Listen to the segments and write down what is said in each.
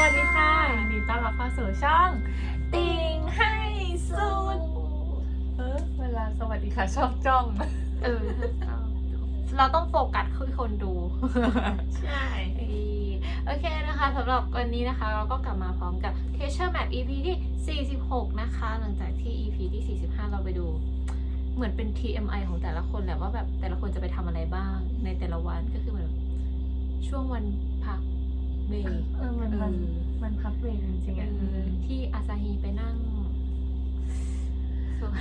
วัสดีค่ะยินดีต้อนรับเข้าสู่ช่อง ติงให้สุด เออ เวลาสวัสดีค่ะชอบจ้อง เออเราต้องโฟกัสคือคนดู ใช่เออโอเคนะคะสำหรับวันนี้นะคะ เราก็กลับมาพร้อมกับ t e a s u r e Map EP ที่ 46 นะคะ หลังจากที่ EP ที่ 45 เราไปดู เหมือนเป็น TMI ของแต่ละคนแหละว่าแบบแต่ละคนจะไปทำอะไรบ้างในแต่ละวันก็คือเหมือนช่วงวันพัก เบรกเออมันมันเออมันพักเบรกจริงๆอะเออที่อาซาฮีไปนั่งสวน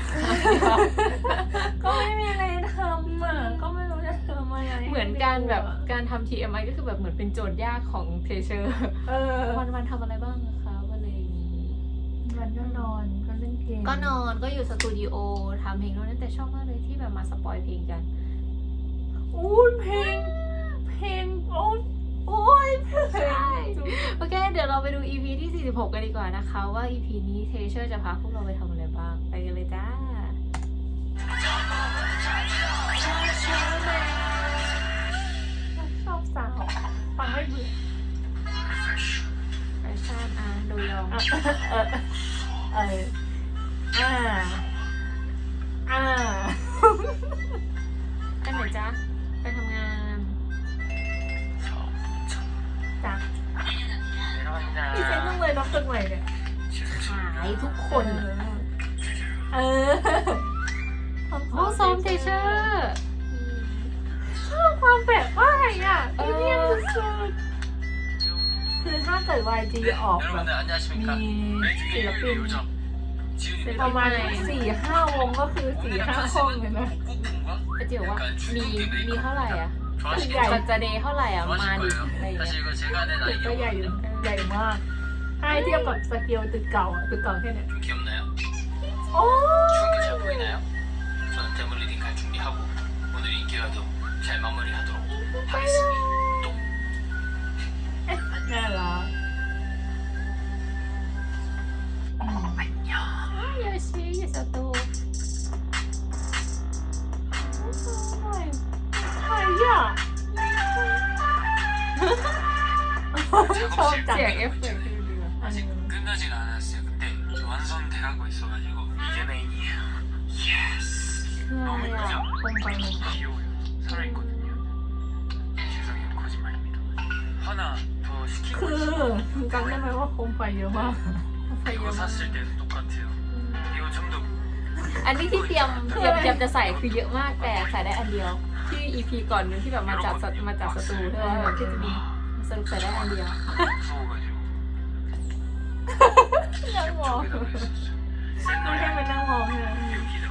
ก็ไม่มีอะไรทำอะก็ไม่รู้จะทำอะไรเหมือนการแบบการทำ TMI ก็คือแบบเหมือนเป็นโจทย์ยากของเทเชอร์เออวันวันๆทำอะไรบ้างอะคะวันเลยนี้วันก็นอนก็เล่นเกมก็นอนก็อยู่สตูดิโอทำเพลงแล้วนั่นแต่ชอบมากเลยที่แบบมาสปอยเพลงกันอู้ยเพลงเพลงโอ้ย โอ้ยเพลงใช่โอเค เดี๋ยวเราไปดู EP ที่ 46 กันดีกว่านะคะ ว่า EP นี้เทเชอร์จะพาพวกเราไปทำอะไรบ้าง ไปกันเลยจ้า ชอบสาวฟังไม่เบื่อแฟชั่นอะดูยองอะเออเอออ่าอ่าไปไหนจ๊ะายทุกคน เออ โอ้ซ้อมเทเชอร์ ชอบความแปลกป้ายอ่ะ เออ อีเนียนสุดๆคือถ้าเกิด YG ออกแบบ 여러분들 안녕하십니까? 미 레이즈의 필리핀 요정 지훈입니다. ประมาณสี่ห้าวงก็คือสี่ 오늘의 ห้าห้องเลย 컨셉은 นะ 복고풍과 ไปเจียวว่า มีมีเท่าไหร่อ่ะ 좋아하시겠죠? ปัจจเดย์เท่าไหร่อ่ะ มา 좋아하실 ดิอะไรอย่าง 거예요. เงี้ย 사실 이거 제가 낸 ก็ใหญ่อยู่ 아이디어거든요. ใหญ่มาก ถ้าให้เทียบกับสเกลตึกเก่าอ่ะตึกเก่าแค่เนี้ย 좀 귀엽나요? โอ้ 추운 게 잘 보이나요? 저는 데모 리딩 갈 준비하고 오늘 인기라도 잘 마무리하도록 하겠습니다. 또 น่ารักอืม โยชิยูสตู ใครอ่ะชอบจัง เสียงเอฟเฟกต์ อ่ะ คงไปหนึ่ง 귀여워요. 살아있거든요. 죄송해요. 거짓말입니다. 하나 더 คื 시키고 อจำได้ไหมว่าโคมไฟเยอะมาก ไฟเย 이거 อะมาก 샀을 때도 똑같아요. 이거 좀 더 อันนี้ที่เตรียมเตรียมเตรียมจะใส่คือเยอะมากแต่ใส่ได้อันเดียว ที่ EP ก่อนนึงที่แบบมาจากสมาจากสตูใช่ไหมแบบที่จะมีสรุปใส่ได้อันเดียว 무서워가지고 นั่งมอง 저기다가 했었어요. ไม่ 옛날에 ใช่มานั่งมองเลย 여기다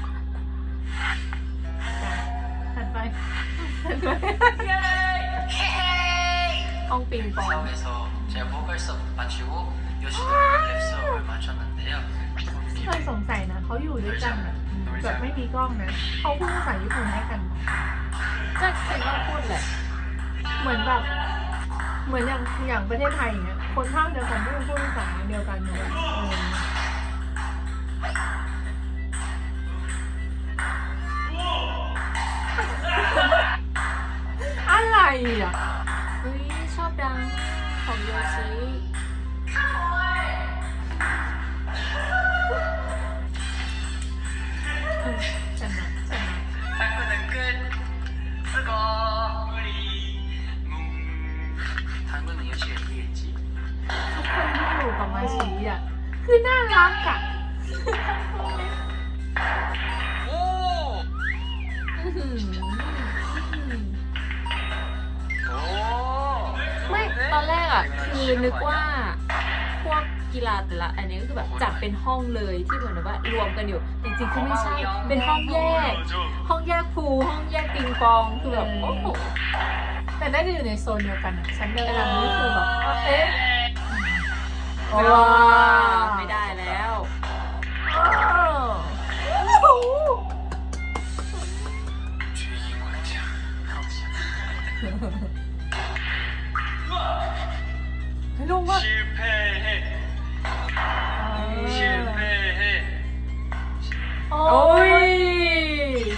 หันไปห้องปิงปอง 사업에서 제가 보컬섭 마치고 요시도 랩수업을 마쳤는데요. เคยสงสัยนะเขาอยู่ด้วยกันอะแบบไม่มีกล้องนะเขาพูดภาษาญี่ปุ่นให้กัน ก็คิดว่าพูดแหละ เหมือนแบบ เหมือนอย่างอย่างประเทศไทยอย่างเงี้ยคนภาคเดียวกันก็จะพูดภาษาเดียวกันหมดเลยเออ ดีอะเฮ้ยชอบดังของโยชิจังนะจังนะสักคนหนึ่งขึ้นสกอร์บุรีมุงทั้งเมืองนี้เชียร์ที่เอจีทุกคนที่อยู่กับมาชีอะ คือน่ารักอะโอ้ อนแรกอะคือนึกว่าพวกกีฬาแต่ละ อันนี้ก็คือแบบจัดเป็นห้องเลยที่เหมือนแบบว่ารวมกันอยู่จริงๆคือไม่ใช่เป็นห้องแยก ห้องแยกพูลห้องแยกปิงปองคือแบบโอ้โหแต่น่าจะอยู่ในโซนเดียวกันอะชั้นเดียวกันนี่คือแบบเอ๊ะว้าไม่ได้แล้ว주 실패해. 실패해. 어이.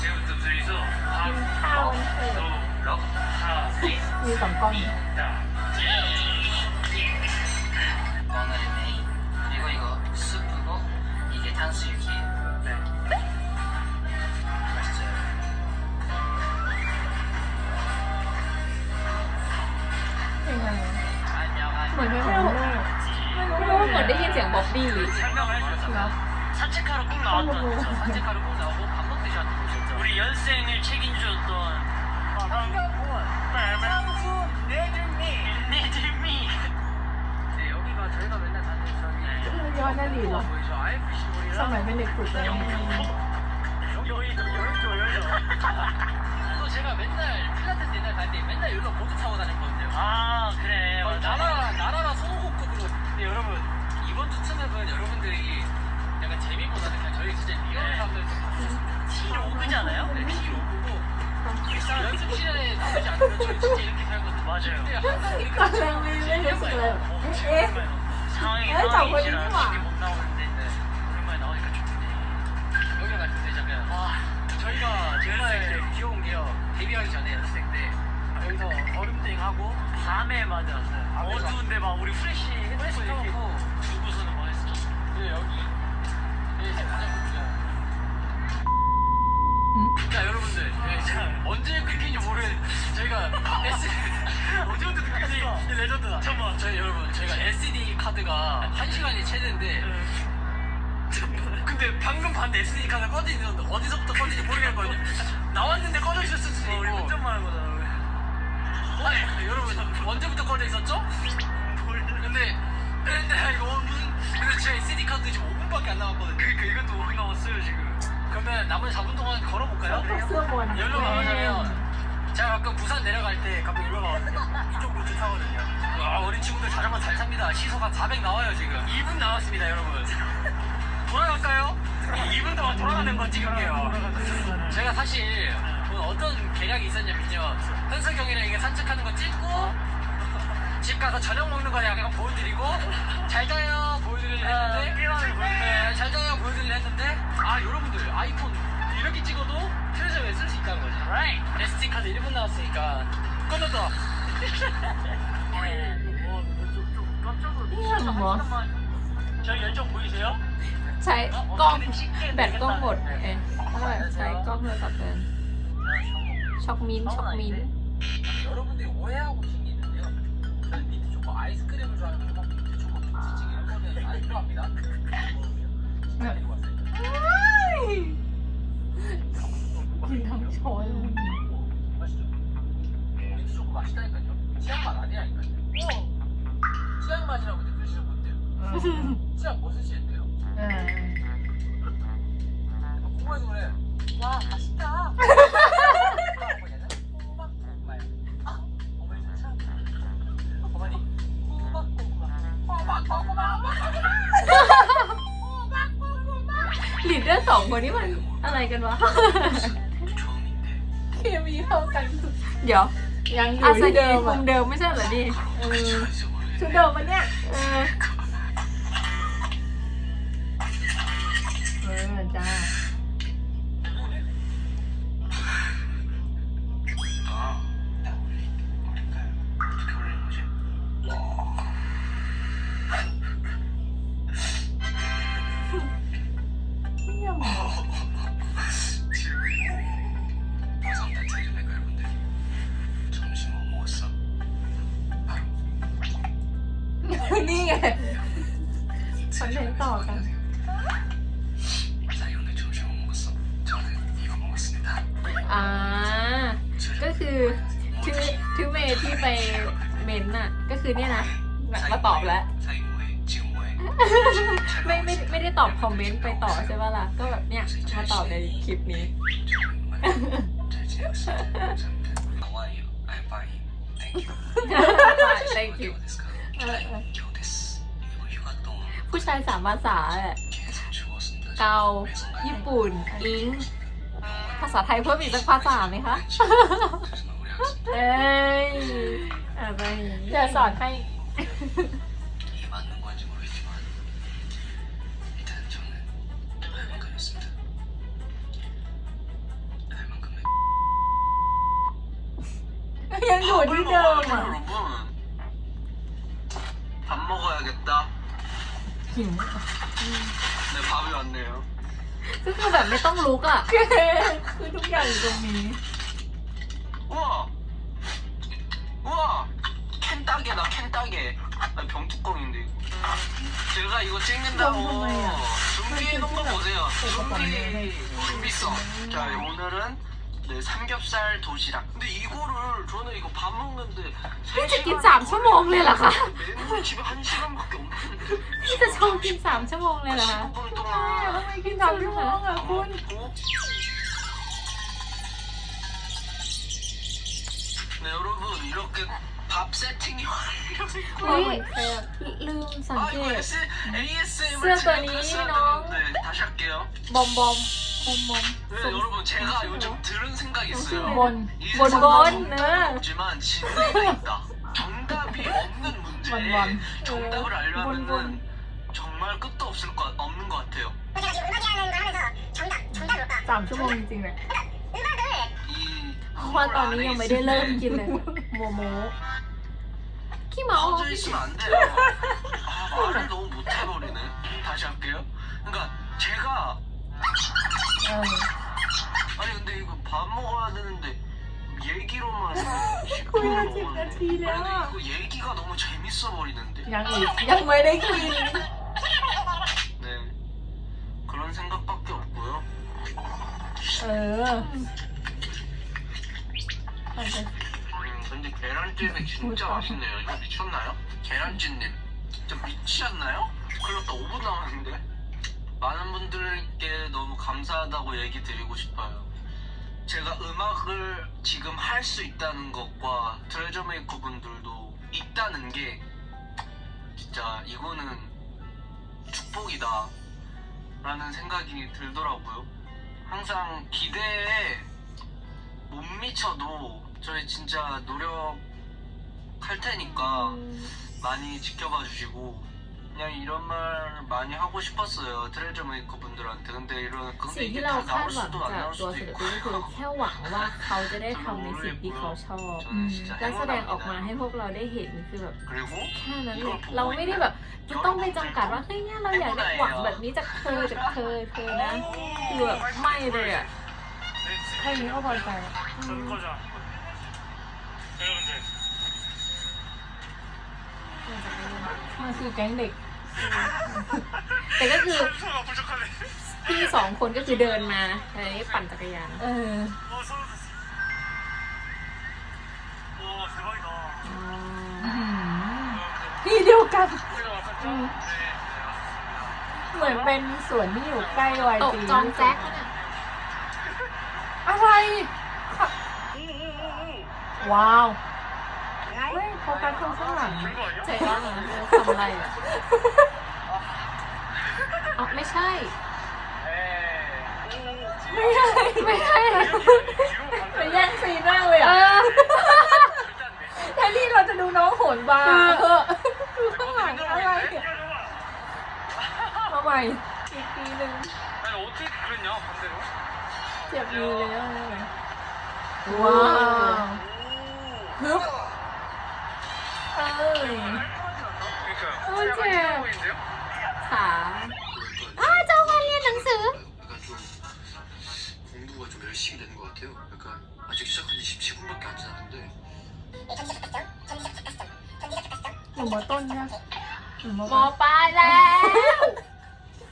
지금부터 둘이서 이 감광이. เหมือนได้ยินเสียงบ๊อบบี้ 설명을 해주셨잖아요 산책하러 꼭 나왔던 저 산책하러 꼭 나오고 밥 먹듯이 왔던 곳이었죠 우리 연생을 책임져줬던 상수 네들미 네들미 네 여기가 저희가 맨날 다니는 저기 ย้อนอดีตเหรอ 보이죠 IFC สมัย 몰이랑 เป็นเด็กฝึกเลย 여의도 여의도 여의도 또 제가 맨날 필라테스 옛날 다닐 때 맨날 여기서 보드 타고 다녔거든요 아 그래 나라 나라라 소호흡급으로 근데 여러분 이번 주 그러면 여러분들이 약간 재미보다는 그냥 저희 진짜 리얼함을 네. T로그잖아요? 네, 음. T로그고 일상 연습실에 나오지 않으면 저희 진짜 이렇게 살거든요. 맞아요. 근데 항상 이렇게 네. 왜 이러시나요? 네. 어, 예? 정말 상황이 왜 자꾸 상황이지라 이러지 마. 쉽게 못 나오는데 오랜만에 나오니까 좋네. 여기가 나 근데 잠깐 와 저희가 정말 귀여운 게요. 데뷔하기 전에 연습생 때 여기서 얼음땡 하고 밤에 맞아 어두운데 막 우리 프레쉬 헤드폰 자 여러분들. 예, 자, 언제 끊긴지 모르는 저희가 S 언제부터 끊겼어 레전드다. 잠깐만. 저희 여러분 저희가 SD 카드가 한시간이 최대인데 근데 방금 봤는데 SD 카드 꺼져 있는데 어디서부터 꺼진지 모르겠거든요 나왔는데 꺼져 있을 수도 있고. 우리 운전만 한 거잖아 아니 여러분 언제부터 꺼져 있었죠? 근데 근데 이거 5분 근데 진짜 SD 카드 지금 5분밖에 안 남았거든. 그러니까 그, 이것도 5분 남았어요 지금. 그러면 남은 4분 동안 걸어볼까요? 열로 가면 제가 가끔 부산 내려갈 때 가끔 열로 가거든요. 이쪽 로드 타거든요. 와 어린 친구들 자전거 잘 탑니다. 시속가400 나와요 지금. 2분 남았습니다 여러분. 돌아갈까요? 2분 동안 돌아가는 건 지금이에요. 제가 사실 오늘 어떤 계략이 있었냐면요. 현석이 형이랑 이게 산책하는 거 찍고 집 가서 저녁 먹는 거 약간 보여드리고 잘 자요 했는데 네, 잘 자요 보여드리려 했는데 아 여러분들 아이폰 이렇게 찍어도 트레저에 쓸 수 있다는 거지 right. SD 카드 1분 나왔으니까 끊어도 นี่ทำเหรอ 저 열정 보이세요? ใช้กล้องแบตกล้องหมดเองถ้าแบบใช้กล้องโทรศัพท์เดินช็อกมิ้นท์ช็อกมิ้นท์ 여러분들이 오해하고 계신 필요합니다. ยังอยู่ที่เดิมอะ อาศัยอยู่ที่มุมเดิมไม่ใช่เหรอดิชุดเดิมมันเนี่ย คลิปนี้ผู้ชายสามภาษาแหละเกาญี่ปุ่น อิง ภาษาไทยเพิ่มอีกสักภาษาไหมคะ เอ้ยอะไร เดี๋ยสอนให้ ต้องลุกอ่ะ คือทุกอย่างอยู่ตรงนี้ 우와 우와 캔따개다 캔따개 아, 병뚜껑인데 이거 제가 이거 찍는다고 정말요? 준비해 놓은 거 보세요 그거 준비 봤네. 준비성 자 오늘은 네, 삼겹살 도시락 근데 이거를 저는 이거 밥 먹는데 พี่จะกินสามชั่วโมงเลยเหรอคะ 멘붕 집에 한 시간밖에 없는데 พี่จะชงกินสามชั่วโมงเลยเหรอคะ 15분 ทำไม 동안 กินสามชั่วโมงอ่ะคุณ 먹고 네 여러분 이렇게 밥 세팅이 완료됐고 เฮ้ยลืมสัง 아 เก 이거 ต S, ASMR 쓰였더니, 제가 했어야 너. 되는데 다시 할게요 บอมบอมบอมบอม 네 여러분 제가 요즘 들은 생각이 บ 있어요 น 이 บน 세상에 บนเนอะ 없지만 진리가 있다 정답이 없는 문제에 원원. 정답을 원원. 알려면은 정말 끝도 없을 것 없는 것 같아요 제가 지금 음악이라는 걸 하면서 정답, 정답이 올까? สามชั่วโมงจริงๆเลย 음악을 이 เพราะว่าตอนนี้ยังไม่ได้เริ่มกินเลยโมโมขี้เมา 퍼져 있으면 안 돼요. 아, 말을 너무 못해버리네. 다시 할게요. 그러니까 제가 เออ 아, 아니 근데 이거 밥 먹어야 되는데 얘기로만 고양이 진짜 지려. 아니 이거 얘기가 너무 재밌어 버리는데. 양양 외래인. 네. 그런 생각밖에 없고요. 음, 근데 계란찜이 진짜 맛있네요. 이거 미쳤나요? 계란찜님. 진짜 미치셨나요? 그럼 다. 5분 남았는데. 많은 분들께 너무 감사하다고 얘기 드리고 싶어요. 제가 음악을 지금 할 수 있다는 것과 트레저 메이커 분들도 있다는 게 진짜 이거는 축복이다 라는 생각이 들더라고요. 항상 기대에 못 미쳐도 저희 진짜 노력할 테니까 많이 지켜봐 주시고 그냥 이런 말 많이 하고 싶었어요 트레저 메이커 분들한테 근데 이런 สิ่ 근데 งที่ 이게 เรา 다 คาด 나올 หวัง 수도 จาก 안 나올 ตัว 수도 ศิล 있고 ปินก็คือแค่หวังว่าเขาจะได้ทำในสิ่งที่เขาชอบ 저는 진짜 และแสดงออกมาให้ 행운합니다 พวกเราได้เห็นคือแบบ 그리고 แค่นั้นเลยเราไม่ได้แบบจะต้องไปจำกัดว่าเฮ้ยเนี่ยเราอยากได้หวังแบบนี้จากเธอจากเธอเธอนะคือแบบไม่เลยอ่ะ แค่นี้ก็พอใจ 저는 거죠. 여러분들 มันคือแก๊งเด็ก แต่ก็คือพี่สองคนก็คือเดินมาอ้ปั่นจักรยานเออที่เดียวกันเหมือนเป็นสวนที่อยู่ใกล้วายจีนจองแจ็คเนี่อะไร ว้าว โฟกัสคนข้างหลัง 된거 아니야? ใจร้อนเหรอเออทำอะไรอ่ะอ๋อไม่ใช่ 에이. ไม่ใช่ ไม่ใช่เลย ไปแย่งซีนมากเลย เอ อ่ะ อ 절대 안 돼. แทนที่เราจะดูน้องโหนบาร์ เออ ดูข้างหลังอะไรเนี่ย 뛰어줘봐. มาใหม่อีกทีหนึ่ง 아니 어떻게 그랬냐 반대로? เจ็บมือเลยว่าไงว้าว 오. ฮึบ เอ้ย 그러니까요. 어, 약간 쟤. 이런 보이는데요? ขาอ้าเจ้าวันเรียนหนังสือ 약간 좀 공부가 좀 열심히 되는 것 같아요 약간 아직 시작한 지 17분밖에 안 지났는데 전지적 작가시점, 전지적 작가시점, 전지적 작가시점. หนูมาต้นเนี่ยหนูมาม อปลายแล้ว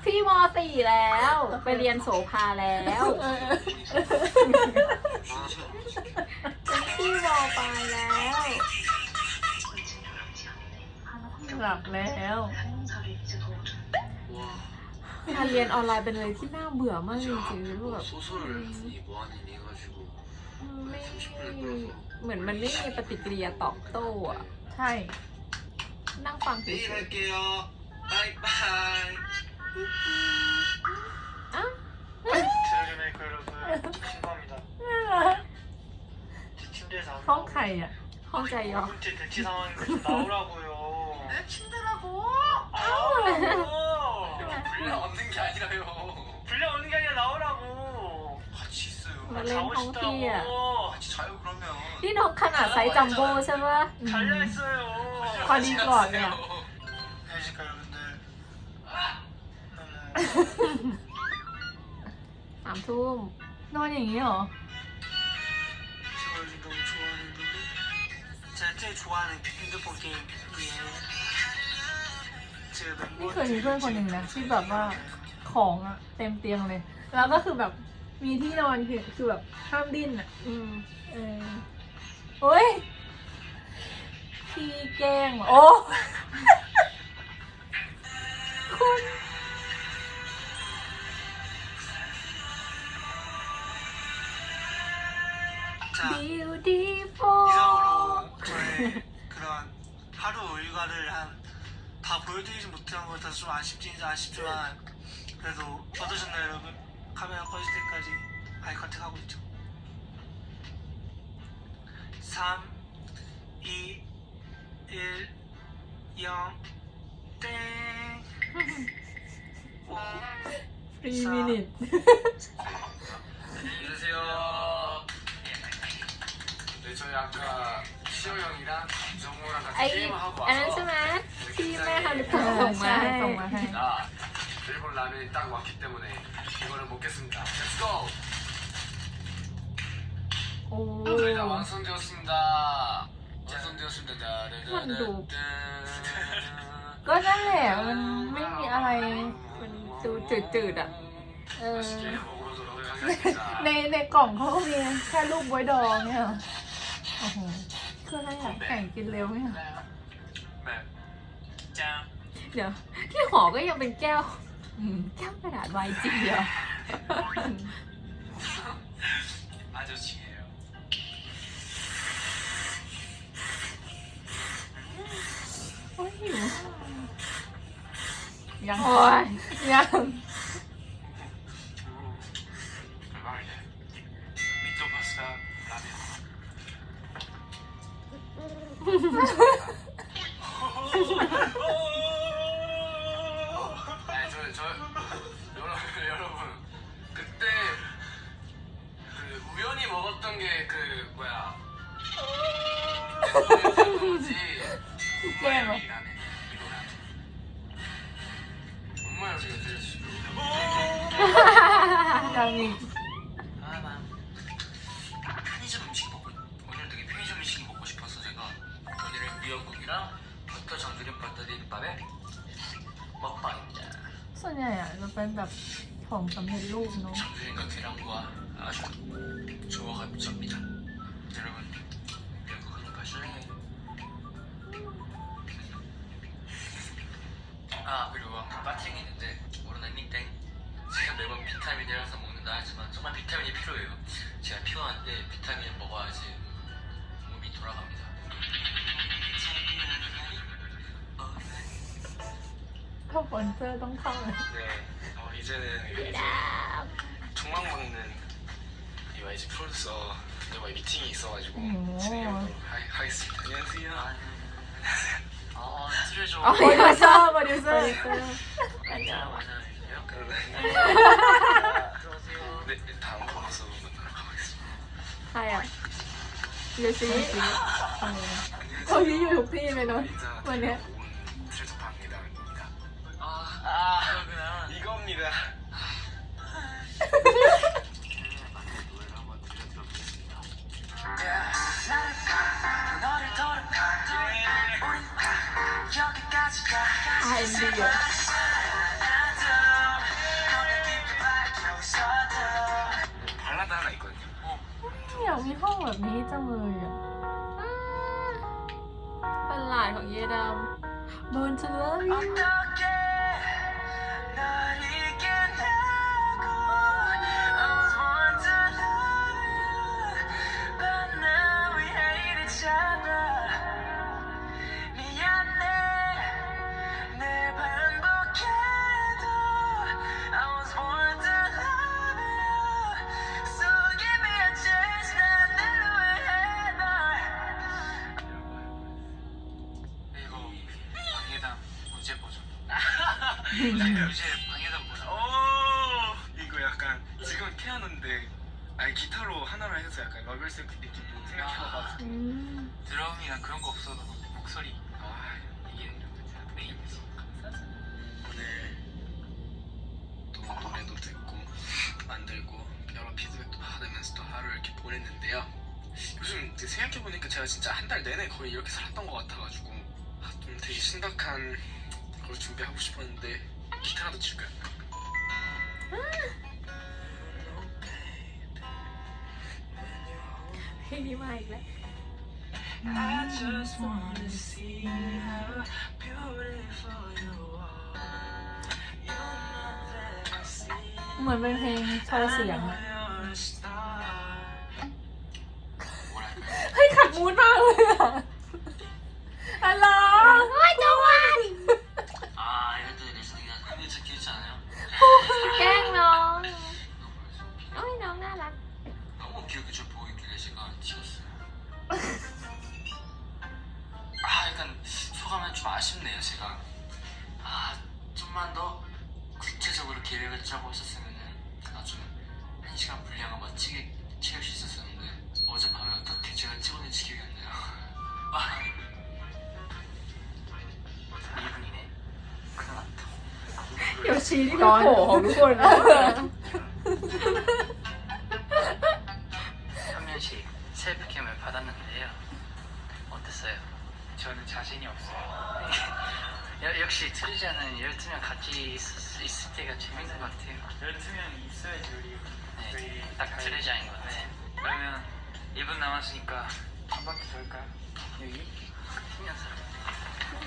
พี่มสี่แล้ว ไปเรียนโสภาแล้ว เออ เป็นพี่มปลายแล้ว หลับแล้วการเรียนออนไลน์เป็นอะไรที่น่าเบื่อมากจริงๆรู้แบบไม่เหมือนมันไม่มีปฏิกิริยาตอบโต้อะใช่ นั่งฟังเฉยห้องใครอะห้องใจยอ 두 번째 대치 상황에서 좀 나오라고요. 내 침대라고 아우! 분량 없는 게 아니라요 분량 없는 게 아니라 나오라고. 같이 있어요 มาเล่นท้องที่อ่ะ 같이 자요 그러면. นี่นกขนาดไซส์จัมโบ้ใช่ปะ 달려 있어요. พอดีก่อนเนี่ย 안녕하십니까 여러분들. 너무 สามทุ่ม นอนอย่างนี้เหรอ 제가 요즘 너무 좋아하는 노래. 제가 제일 좋아하는 핸드폰 게임이에요. 제가 นี่เคยมีเพื่อนคนหนึ่งนะที่แบบว่าของอะเต็มเตียงเลย แล้วก็คือแบบมีที่นอนคือคือแบบห้ามดิ้นอะ อืม เออโอ้ยพี่แกล้งเหรอโอ้คุณ 자, บิวตี้โฟ 이상으로 저의 그런 하루 일과를 한 다 보여드리지 못한 걸 다좀 아쉽긴 아쉽지만 그래도 어떠셨나요 여러분? 카메라 꺼질 때까지 아이 컨택 하고 있죠. 3 2 1 0땡. 5 3미닛 안녕히 계세요. 네 저희 아까 ไอ 같이 게임을 하고 อันนั้น 와서 ใช่ไหมที่แม่ฮารุ เอ โตะ อ ส่งมา ใช่ ให้ ส่งมาให้ 나 일본 라면이 딱 왔기 때문에 이거를 먹겠습니다. Let's go. โอ้ 저희가 완성되었습니다. 완성되었습니다. 완도. 짠. ก็นั่นแหละมันไม่มีอะไร มันดูจืดๆอ่ะ เออ 맛있게 먹어보도록 하겠습니다. ในในกล่องเขาก็มีแค่รูปบวยดองเนี่ยเหรอโอ้โห คืออะไรอยากแข่งกินเร็วเนี่ย 네. 짠. เดี๋ยว ที่หอก็ยังเป็นแก้ว อืม แก้วกระดาษไวจริงเดียว 아저씨예요. โอ้ยหิวยัง โอ้ย ยัง 아니 저, 저 여러분 여러분. 그때 그 우연히 먹었던 게 그 뭐야? 뭐지? 정말 미안해 정말 우리가 제일 싫어 양이 비타민이 있는데 모르나 니땡. 제가 매번 비타민을 항상 먹는다 하지만 정말 비타민이 필요해요. 제가 피곤한데 비타민 먹어야지 몸이 돌아갑니다. 첫 번째 동상을 네, 어, 이제는 이제 총망 먹는 이와 프로듀서들과 미팅이 있어가지고 음. 진행해보도록 하, 겠습니다. 안녕하세요. 아, 네. 아, 티를 좀. 아, 말이었어, 말이었어. 안녕. 네, 다음 하야. 이 유유 페이메는 뭐냐? 아, 아, 그렇구나. 이겁니다. 어제 방해담 버전 오 이거 약간 지금 피아노인데 아 아니 기타로 하나를 해서 약간 러벨세크 느낌도 생각해봐가지고. อืม 드럼이나 그런 거 없어도 목소리. 아 이기는 게 메인이지. 오늘 또 노래도 듣고 만들고 여러 피드백도 받으면서 또 하루 이렇게 보냈는데요. 요즘 이제 생각해보니까 제가 진짜 한 달 내내 거의 이렇게 살았던 것 같아가지고 아, 좀 되게 심각한 걸 준비하고 싶었는데 çalışkan. Just wanna see how beautiful you are. You that I see. 아쉽네요 제가. 아 좀만 더 구체적으로 계획을 짜고 있었으면 나중에 한 시간 분량을 멋지게 채울 수 있었었는데 어젯밤에 어떻게 제가 찍어낸지 기억이 안 나요. 아, 2분이네. 큰일 났다. 역시 1위가 완- 얼굴 역시 트리자는 12명 같이 있, 있을 때가 재밌는 것 같아요. 12명이 있어야지 우리. 네, 딱 트리자인 것 같아요. 그러면 2분 남았으니까 한 바퀴 돌까요? 여기? 팀면서.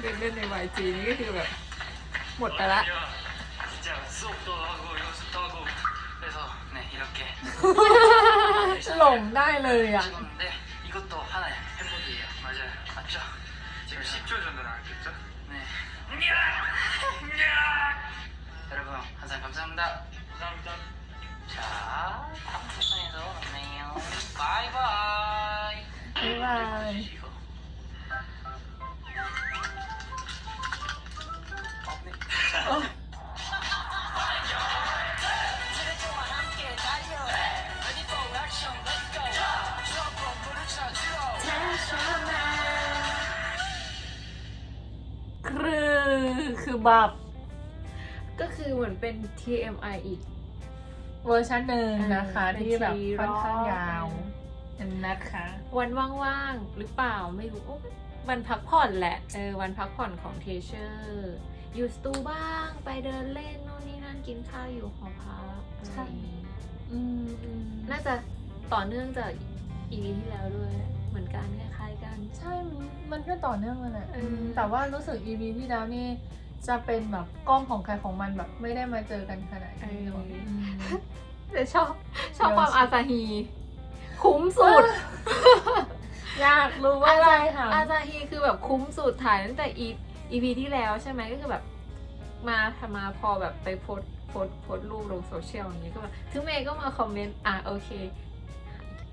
เล่นเล่นในวายจีนี่ก็คือแบบ หมดไปละ 진짜 수업도 하고 연습도 하고 그래서 네 이렇게 หลงได้เลยอ่ะ 찍었는데 이것도 하나의 행복이에요. 맞아요. 맞죠? 지금 10초 정도 나왔겠죠? 네. 여러분 항상 감사합니다. 감사합니다. 자 다음 세상에서 만나요. 바이바이. 바이바이. บับ ก็คือเหมือนเป็น TMI อีก เวอร์ชันหนึ่งนะคะเป็นที่แบบทีค่อนข้างร็อกยาวนะคะ วันว่างๆ หรือเปล่าไม่รู้โอ้วันพักผ่อนแหละ เออ วันพักผ่อนของเทเชอร์ อยู่สตูบ้างไปเดินเล่นโน่นนี่นั่นกินข้าวอยู่หอพักใช่อะไรอย่างงี้อืมอืมน่าจะต่อเนื่องจากอีพีที่แล้วด้วย เหมือนกันคล้ายๆกัน ใช่ มันก็ต่อเนื่องกันแหละเออแต่ว่ารู้สึก EP ที่แล้วนี่ จะเป็นแบบกล้องของใครของมันแบบไม่ได้มาเจอกันขนาดนี้หรอกอืม แต่ชอบชอบเดี๋ยวความอาซาฮี คุ้มสุด อยากรู้ว่าอะไรค่ะ อาซาฮีคือแบบคุ้มสุดถ่ายตั้งแต่ E- EP ที่แล้วใช่ไหมก็คือแบบ มาทำมาพอแบบไปโพสต์โพสต์โพสต์รูปลงโซเชียลอย่างเงี้ยก็แบบถึงเมย์ก็มาคอมเมนต์ อะโอเค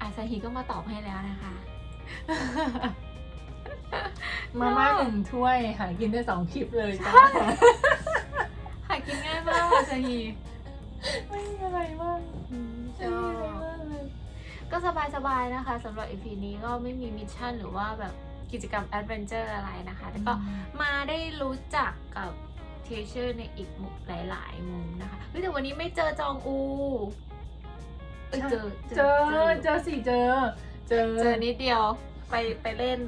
อาซาฮีก็มาตอบให้แล้วนะคะ มาม่าหนึ่งถ้วย หากินได้สองคลิปเลยจ้าหากินง่ายมากอาซาฮีไม่มีอะไรมากชไม่อมีอะไรบมากเลยก็สบายๆนะคะสำหรับ EP นี้ก็ไม่มีมิชชั่นหรือว่าแบบกิจกรรมแอดเวนเจอร์อะไรนะคะแต่ก็มาได้รู้จักกับเทเชอร์ในอีกมุมหลาย ๆ มุมนะคะเฮ้ยแต่วันนี้ไม่เจอจองอูเอ้ยเจอเจอเจอสิเจอ เจอเจอนิดเดียวไปไปเล่น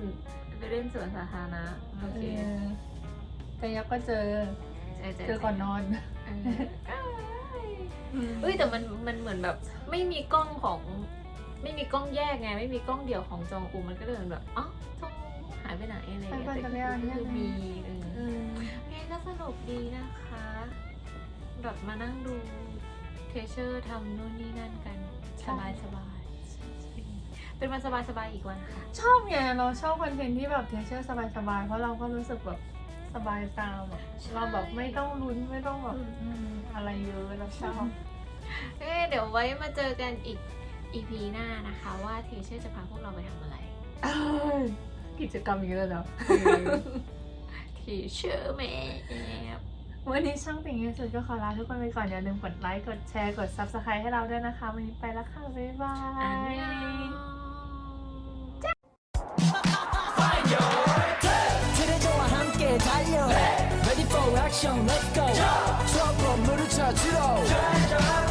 ไปเล่นสวนสาธารณะโอเคเออแต่ยักษ์ก็เจอเจอก่อนนอน เออเอ้ยแต่มันมันเหมือนแบบ ไม่มีกล้องของ ไม่มีกล้องแยกไง ไม่มีกล้องเดี่ยวของจองอูมันก็เลยเหมือนแบบอ๋อจองอูหายไปไหนอะไรอย่างเงี้ยไปปั่นจักรยานแต่คือยังไงมีเออ อืมเพลงก็สนุกดีนะคะ แบบมานั่งดูเทเชอร์ทำนู่นนี่นั่นกัน สบายสบายๆ เป็นวันสบายๆอีกวันค่ะชอบไงเราชอบคอนเทนต์ที่แบบเทเชอร์สบายๆเพราะเราก็รู้สึกแบบสบายตามแบบเราแบบไม่ต้องลุ้นไม่ต้องแบบอะไรเยอะเราชอบเอ้เดี๋ยวไว้มาเจอกันอีก EP หน้านะคะว่าเทเชอร์จะพาพวกเราไปทำอะไรกิจกรรมเยอะแล้ว เทเชอร์แม่วันนี้ช่างติ่งที่สุดก็ขอลาทุกคนไปก่อน อย่าลืมกดไลค์ กดแชร์ กด subscribe ให้เราด้วยนะคะ วันนี้ไปแล้วค่ะ บ๊ายบาย action, let's go. Yeah. 트럼프 물을 찾으러. Yeah, yeah.